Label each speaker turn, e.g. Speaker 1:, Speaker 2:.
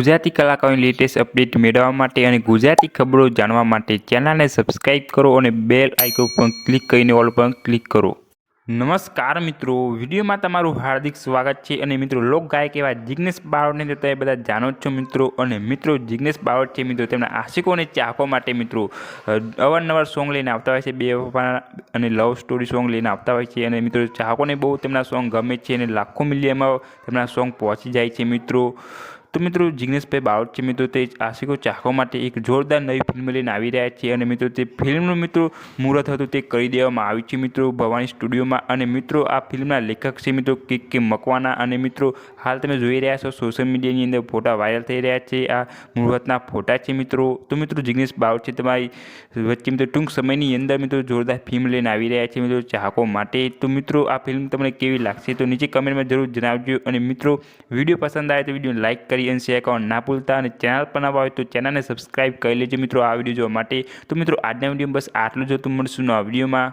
Speaker 1: ગુજરાતી કલાકારોની latest update મેળવવા માટે અને ગુજરાતી ખબરો જાણવા માટે ચેનલને સબસ્ક્રાઇબ કરો અને બેલ આઇકોન પર ક્લિક કરીને ઓલ પર ક્લિક કરો. નમસ્કાર મિત્રો, વિડીયોમાં તમારું હાર્દિક સ્વાગત છે અને મિત્રો, લોક ગાયક એવા જિગ્નેશ બારોટને તો તમે બધા જાણો છો મિત્રો અને મિત્રો, જિગ્નેશ બારોટ છે મિત્રો, તેમના આશિકોને ચાહકો માટે મિત્રો અવારનવાર સોંગ લઈને આવતા હોય છે, બે અને લવ સ્ટોરી સોંગ લઈને આવતા હોય છે અને મિત્રો, ચાહકોને બહુ તેમના સોંગ ગમે છે અને લાખો મિલિયનમાં તેમના સોંગ પહોંચી જાય છે મિત્રો. તો મિત્રો જિગ્નેશભાઈ બાવટ છે મિત્રો તે આશિકો ચાહકો માટે એક જોરદાર નવી ફિલ્મ લઈને આવી રહ્યા છે અને મિત્રો તે ફિલ્મનું મિત્રો મુહૂર્ત હતું તે કરી દેવામાં આવ્યું છે. મિત્રો ભવાની સ્ટુડિયોમાં અને મિત્રો આ ફિલ્મના લેખક છે મિત્રો કે કે મકવાના અને મિત્રો હાલ તમે જોઈ રહ્યા છો સોશિયલ મીડિયાની અંદર ફોટા વાયરલ થઈ રહ્યા છે. આ મુહૂર્તના ફોટા છે મિત્રો. તો મિત્રો જિગ્નેશ બાવટ છે તમારી વચ્ચે મિત્રો ટૂંક સમયની અંદર મિત્રો જોરદાર ફિલ્મ લઈને આવી રહ્યા છે મિત્રો ચાહકો માટે. તો મિત્રો આ ફિલ્મ તમને કેવી લાગશે તો નીચે કમેન્ટમાં જરૂર જણાવજો અને મિત્રો વીડિયો પસંદ આવે તો વીડિયો લાઇક કરી અને શેર કરવાનું ના ભૂલતા અને ચેનલ પર નવા હોય તો ચેનલને સબસ્ક્રાઇબ કરી લેજો મિત્રો. આ વીડિયો જોવા માટે તો મિત્રો આજના વીડિયો બસ આટલું જ હતું. મળશું નવા વિડીયોમાં